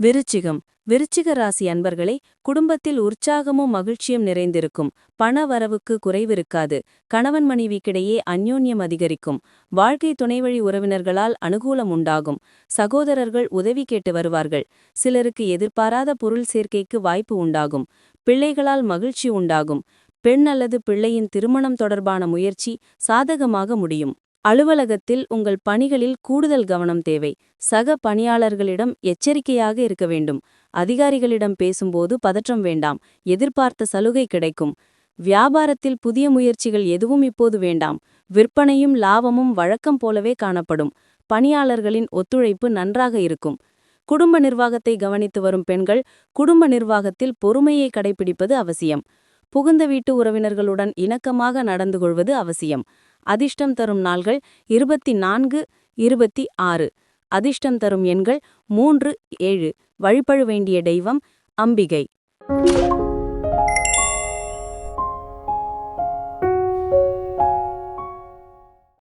விருச்சிகம். விருச்சிக ராசி அன்பர்களே குடும்பத்தில் உற்சாகமும் மகிழ்ச்சியும் நிறைந்திருக்கும். பண வரவுக்கு குறைவிருக்காது கணவன் மனைவிக்கிடையே அந்யோன்யம் அதிகரிக்கும். வாழ்க்கை துணைவழி உறவினர்களால் அனுகூலம் உண்டாகும். சகோதரர்கள் உதவி கேட்டு வருவார்கள். சிலருக்கு எதிர்பாராத பொருள் சேர்க்கைக்கு வாய்ப்பு உண்டாகும். பிள்ளைகளால் மகிழ்ச்சி உண்டாகும். பெண் அல்லது பிள்ளையின் திருமணம் தொடர்பான முயற்சி சாதகமாக முடியும். அலுவலகத்தில் உங்கள் பணிகளில் கூடுதல் கவனம் தேவை. சக பணியாளர்களிடம் எச்சரிக்கையாக இருக்க வேண்டும். அதிகாரிகளிடம் பேசும்போது பதற்றம் வேண்டாம். எதிர்பார்த்த சலுகை கிடைக்கும். வியாபாரத்தில் புதிய முயற்சிகள் எதுவும் இப்போது வேண்டாம். விற்பனையும் லாபமும் வழக்கம் போலவே காணப்படும். பணியாளர்களின் ஒத்துழைப்பு நன்றாக இருக்கும். குடும்ப நிர்வாகத்தை கவனித்து வரும் பெண்கள் குடும்ப நிர்வாகத்தில் பொறுமையை கடைபிடிப்பது அவசியம். புகுந்த வீட்டு உறவினர்களுடன் இணக்கமாக நடந்து கொள்வது அவசியம். அதிர்ஷ்டம் தரும் நாள்கள் இருபத்தி நான்கு இருபத்தி ஆறு அதிர்ஷ்டம் தரும் எண்கள் மூன்று ஏழு. வழிபழ வேண்டிய தெய்வம் அம்பிகை.